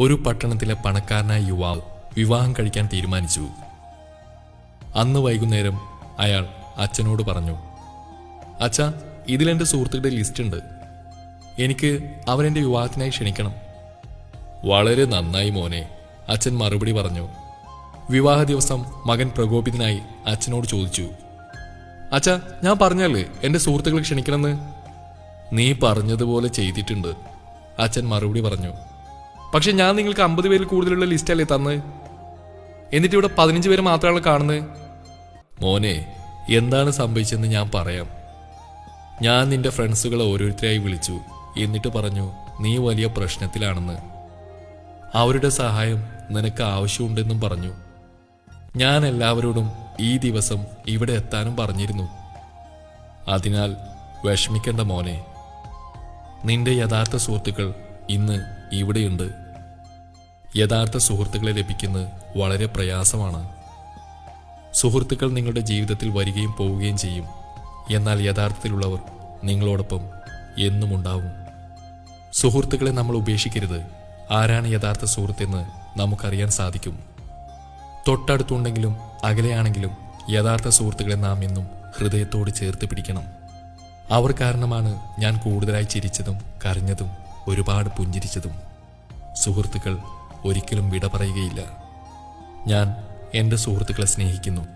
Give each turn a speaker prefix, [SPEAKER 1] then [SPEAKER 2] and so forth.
[SPEAKER 1] ഒരു പട്ടണത്തിലെ പണക്കാരനായ യുവാവ് വിവാഹം കഴിക്കാൻ തീരുമാനിച്ചു. അന്ന് വൈകുന്നേരം അയാൾ അച്ഛനോട് പറഞ്ഞു അച്ഛ ഇതിലെന്റെ സുഹൃത്തുക്കളുടെ ലിസ്റ്റ് ഉണ്ട്. എനിക്ക് അവരെന്റെ വിവാഹത്തിനായി ക്ഷണിക്കണം. വളരെ നന്നായി മോനെ അച്ഛൻ മറുപടി പറഞ്ഞു. വിവാഹ ദിവസം മകൻ പ്രകോപിതനായി അച്ഛനോട് ചോദിച്ചു അച്ഛ ഞാൻ പറഞ്ഞല്ലേ എന്റെ സുഹൃത്തുക്കളെ ക്ഷണിക്കണമെന്ന്? നീ പറഞ്ഞതുപോലെ ചെയ്തിട്ടുണ്ട് അച്ഛൻ മറുപടി പറഞ്ഞു. പക്ഷെ ഞാൻ നിങ്ങൾക്ക് അമ്പത് പേരിൽ കൂടുതലുള്ള ലിസ്റ്റല്ലേ തന്ന്? എന്നിട്ട് ഇവിടെ പതിനഞ്ച് പേര് മാത്രമാണ് കാണുന്നത്. മോനെ എന്താണ് സംഭവിച്ചതെന്ന് ഞാൻ പറയാം. ഞാൻ നിന്റെ ഫ്രണ്ട്സുകളെ ഓരോരുത്തരായി വിളിച്ചു. എന്നിട്ട് പറഞ്ഞു നീ വലിയ പ്രശ്നത്തിലാണെന്ന്. അവരുടെ സഹായം നിനക്ക് ആവശ്യമുണ്ടെന്നും പറഞ്ഞു. ഞാൻ എല്ലാവരോടും ഈ ദിവസം ഇവിടെ എത്താനും പറഞ്ഞിരുന്നു. അതിനാൽ വിഷമിക്കേണ്ട മോനെ. നിന്റെ യഥാർത്ഥ സുഹൃത്തുക്കൾ ഇന്ന് ഇവിടെയുണ്ട്. യഥാർത്ഥ സുഹൃത്തുക്കളെ ലഭിക്കുന്നത് വളരെ പ്രയാസമാണ്. സുഹൃത്തുക്കൾ നിങ്ങളുടെ ജീവിതത്തിൽ വരികയും പോവുകയും ചെയ്യും. എന്നാൽ യഥാർത്ഥത്തിലുള്ളവർ നിങ്ങളോടൊപ്പം എന്നും ഉണ്ടാവും. സുഹൃത്തുക്കളെ നമ്മൾ ഉപേക്ഷിക്കരുത്. ആരാണ് യഥാർത്ഥ സുഹൃത്തെന്ന് നമുക്കറിയാൻ സാധിക്കും. തൊട്ടടുത്തുണ്ടെങ്കിലും അകലെയാണെങ്കിലും യഥാർത്ഥ സുഹൃത്തുക്കളെ നാം എന്നും ഹൃദയത്തോട് ചേർത്ത് പിടിക്കണം. അവർ കാരണമാണ് ഞാൻ കൂടുതലായി ചിരിച്ചതും കരഞ്ഞതും ഒരുപാട് പുഞ്ചിരിച്ചതും. സുഹൃത്തുക്കൾ ഒരിക്കലും വിട പറയുകയില്ല. ഞാൻ എന്റെ സുഹൃത്തുക്കളെ സ്നേഹിക്കുന്നു.